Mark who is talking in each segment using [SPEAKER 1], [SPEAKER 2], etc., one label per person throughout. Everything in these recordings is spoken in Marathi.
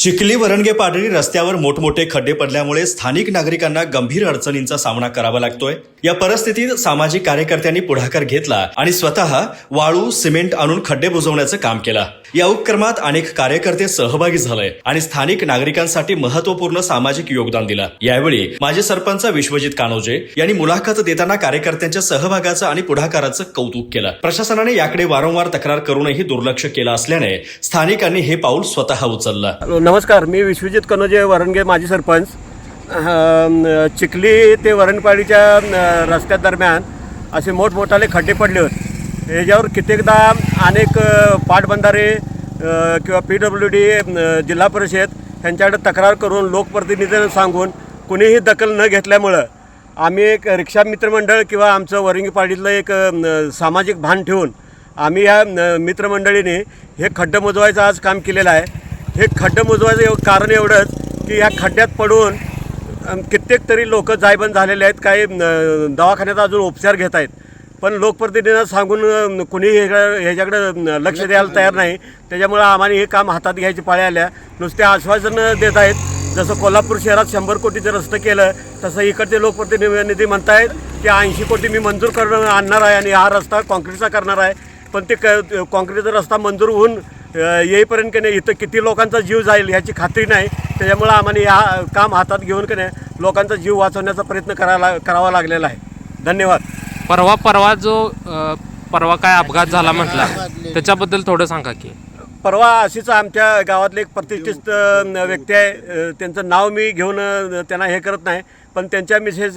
[SPEAKER 1] चिखली वरणगे पाडळी रस्त्यावर मोठमोठे खड्डे पडल्यामुळे स्थानिक नागरिकांना गंभीर अडचणींचा सामना करावा लागतोय. या परिस्थितीत सामाजिक कार्यकर्त्यांनी पुढाकार घेतला आणि स्वतः वाळू सिमेंट आणून खड्डे बुजवण्याचं काम केलं. या उपक्रमात अनेक कार्यकर्ते सहभागी झाले आणि स्थानिक नागरिकांसाठी महत्त्वपूर्ण सामाजिक योगदान दिलं. यावेळी माजी सरपंच विश्वजित कानोजे यांनी मुलाखत देताना कार्यकर्त्यांच्या सहभागाचं आणि पुढाकाराचं कौतुक केलं. प्रशासनाने याकडे वारंवार तक्रार करूनही दुर्लक्ष केलं असल्याने स्थानिकांनी हे पाऊल स्वतः उचललं.
[SPEAKER 2] नमस्कार मी विश्वजित कनोजे वरणगे माजी सरपंच. चिखली ते वरणपाडीच्या रस्त्या दरम्यान असे मोठमोठाले खड्डे पडले होते. याच्यावर कित्येकदा अनेक पाटबंधारे किंवा पी डब्ल्यू डी जिल्हा परिषद यांच्याकडे तक्रार करून लोकप्रतिनिधींना सांगून कुणीही दखल न घेतल्यामुळं आम्ही एक रिक्षा मित्रमंडळ किंवा आमचं वरंगीपाडीतलं एक सामाजिक भान ठेवून आम्ही या मित्रमंडळीने हे खड्डं मोजवायचं आज काम केलेलं आहे. हे खड्डं मोजवायचं एव कारण एवढंच की ह्या खड्ड्यात पडून कित्येक तरी लोक जायबंद झालेले आहेत. काही दवाखान्यात अजून उपचार घेत आहेत. पण लोकप्रतिनिधींना सांगून कुणी कुणीही ह्याच्याकडे लक्ष द्यायला तयार नाही. त्याच्यामुळं आम्हाला हे काम हातात घ्यायची पाळी आल्या. नुसते आश्वासनं देत आहेत. जसं कोल्हापूर शहरात शंभर कोटीचं रस्तं केलं तसं इकडचे लोकप्रतिनिधी म्हणतायत की ऐंशी कोटी मी मंजूर करणं आणणार आहे आणि हा रस्ता काँक्रीटचा करणार आहे. पण ते क काँक्रीटचा रस्ता मंजूर होऊन येईपर्यंत की नाही इथं किती लोकांचा जीव जाईल ह्याची खात्री नाही. त्याच्यामुळं आम्हाला या काम हातात घेऊन की नाही लोकांचा जीव वाचवण्याचा प्रयत्न करायला करावा लागलेला आहे. धन्यवाद.
[SPEAKER 3] परवा परवा जो परवा काय अपघात झाला म्हटला त्याच्याबद्दल थोडं सांगा की.
[SPEAKER 2] परवा अशीच आमच्या गावातले एक प्रतिष्ठित व्यक्ती आहे. त्यांचं नाव मी घेऊन त्यांना हे करत नाही. पण त्यांच्या मिसेस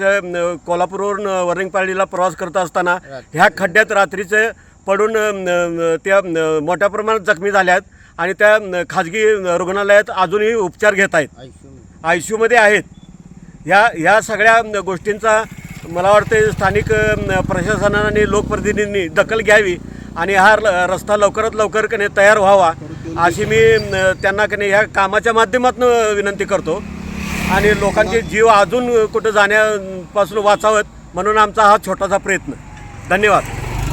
[SPEAKER 2] कोल्हापूरवरून अ, वरणपाडीला प्रवास करत असताना ह्या खड्ड्यात रात्रीचे पडून त्या मोठ्या प्रमाणात जखमी झाल्यात आणि त्या खाजगी रुग्णालयात अजूनही उपचार घेत आहेत. आय सी यूमध्ये आहेत. ह्या ह्या सगळ्या गोष्टींचा मला वाटतं स्थानिक प्रशासनाने आणि लोकप्रतिनिधींनी दखल घ्यावी आणि हा रस्ता लवकरात लवकर कने तयार व्हावा अशी मी त्यांना कने ह्या कामाच्या माध्यमातून विनंती करतो. आणि लोकांचे जीव अजून कुठं जाण्यापासून वाचावत म्हणून आमचा हा छोटासा प्रयत्न. धन्यवाद.